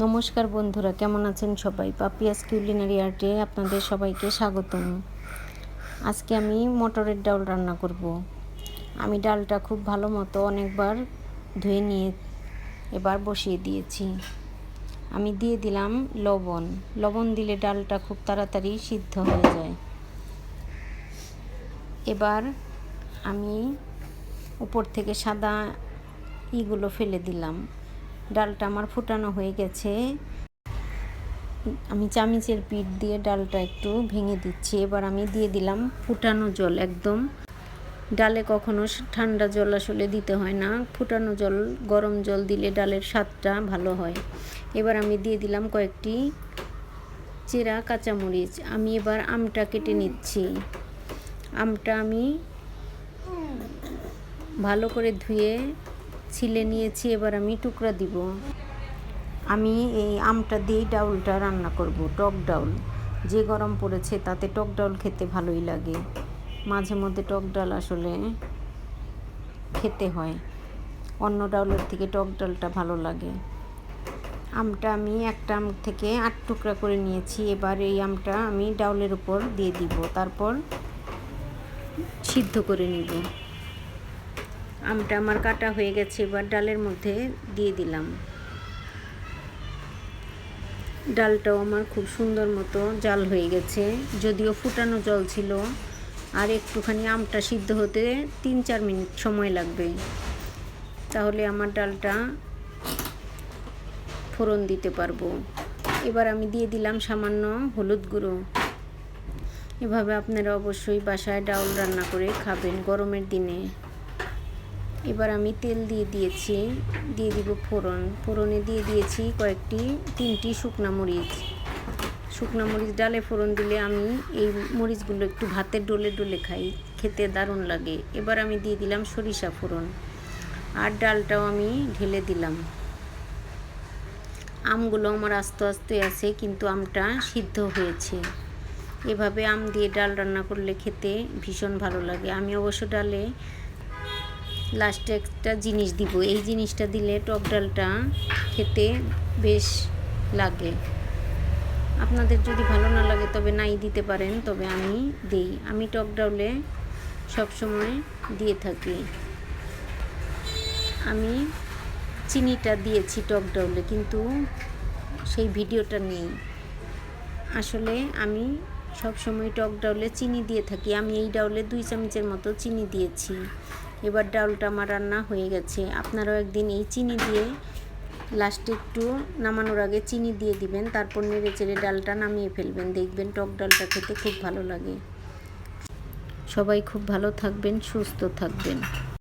নমস্কার বন্ধুরা, কেমন আছেন সবাই? পাপিয়াস কিউলিনারি আর্টে আপনাদের সবাইকে স্বাগতম। আজকে আমি মটরের ডাল রান্না করব। আমি ডালটা খুব ভালো মতো অনেকবার ধুয়ে নিয়ে এবার বসিয়ে দিয়েছি। আমি দিয়ে দিলাম লবণ। লবণ দিলে ডালটা খুব তাড়াতাড়ি সিদ্ধ হয়ে যায়। এবার আমি উপর থেকে সাদা ইগুলো ফেলে দিলাম। ডালটা আমার ফুটানো হয়ে গেছে। আমি চামিচের পিঠ দিয়ে ডালটা একটু ভেঙে দিচ্ছি। এবার আমি দিয়ে দিলাম ফুটানো জল একদম। ডালে কখনো ঠান্ডা জল আসলে দিতে হয় না। ফুটানো জল, গরম জল দিলে ডালের স্বাদটা ভালো হয়। এবার আমি দিয়ে দিলাম কয়েকটি চেরা কাঁচামরিচ। আমি এবার আমটা কেটে নিচ্ছি। আমটা আমি ভালো করে ধুয়ে ছিলে নিয়েছি, এবার আমি টুকরা দিব। আমি এই আমটা দিয়েই ডাউলটা রান্না করব, টক ডাউল। যে গরম পড়েছে তাতে টক ডাউল খেতে ভালোই লাগে। মাঝে মধ্যে টক ডাল আসলে খেতে হয়। অন্য ডাউলের থেকে টক ডালটা ভালো লাগে। আমটা আমি একটা আম থেকে আট টুকরা করে নিয়েছি, এবার এই আমটা আমি ডাউলের উপর দিয়ে দিব। তারপর সিদ্ধ করে নিব। আমটা আমার কাটা হয়ে গেছে, এবার ডালের মধ্যে দিয়ে দিলাম। ডালটাও আমার খুব সুন্দর মতো জাল হয়ে গেছে, যদিও ফুটানো জল ছিল, আর একটুখানি আমটা সিদ্ধ হতে তিন চার মিনিট সময় লাগবে। তাহলে আমার ডালটা ফোড়ন দিতে পারব। এবার আমি দিয়ে দিলাম সামান্য হলুদ গুঁড়ো। এভাবে আপনারা অবশ্যই বাসায় ডাউল রান্না করে খাবেন গরমের দিনে। এবার আমি তেল দিয়ে দিয়েছি, দিয়ে দিব ফোড়ন। ফোড়নে দিয়ে দিয়েছি কয়েকটি, তিনটি শুকনা মরিচ। শুকনা মরিচ ডালে ফোড়ন দিলে আমি এই মরিচগুলো একটু ভাতের ডোলে ডোলে খাই, খেতে দারুণ লাগে। এবার আমি দিয়ে দিলাম সরিষা ফোড়ন। আর ডালটাও আমি ঢেলে দিলাম। আমগুলো আমার আস্তে আস্তে আছে, কিন্তু আমটা সিদ্ধ হয়েছে। এভাবে আম দিয়ে ডাল রান্না করলে খেতে ভীষণ ভালো লাগে। আমি অবশ্য ডালে লাস্টে একটা জিনিস দিব। এই জিনিসটা দিলে টক ডালটা খেতে বেশ লাগে। আপনাদের যদি ভালো না লাগে তবে নাই দিতে পারেন, তবে আমি দিই। আমি টক ডাউলে সবসময় দিয়ে থাকি। আমি চিনিটা দিয়েছি টক ডাউলে কিন্তু সেই ভিডিওটা নেই। আসলে আমি সব সময় টক ডাউলে চিনি দিয়ে থাকি। আমি এই ডাউলে দুই চামচের মতো চিনি দিয়েছি। এবার ডালটা আমার রান্না হয়ে গেছে। আপনারাও একদিন এই চিনি দিয়ে লাস্টে একটু নামানোর আগে চিনি দিয়ে দিবেন, তারপর নেড়ে চেড়ে ডালটা নামিয়ে ফেলবেন। দেখবেন টক ডালটা খেতে খুব ভালো লাগে। সবাই খুব ভালো থাকবেন, সুস্থ থাকবেন।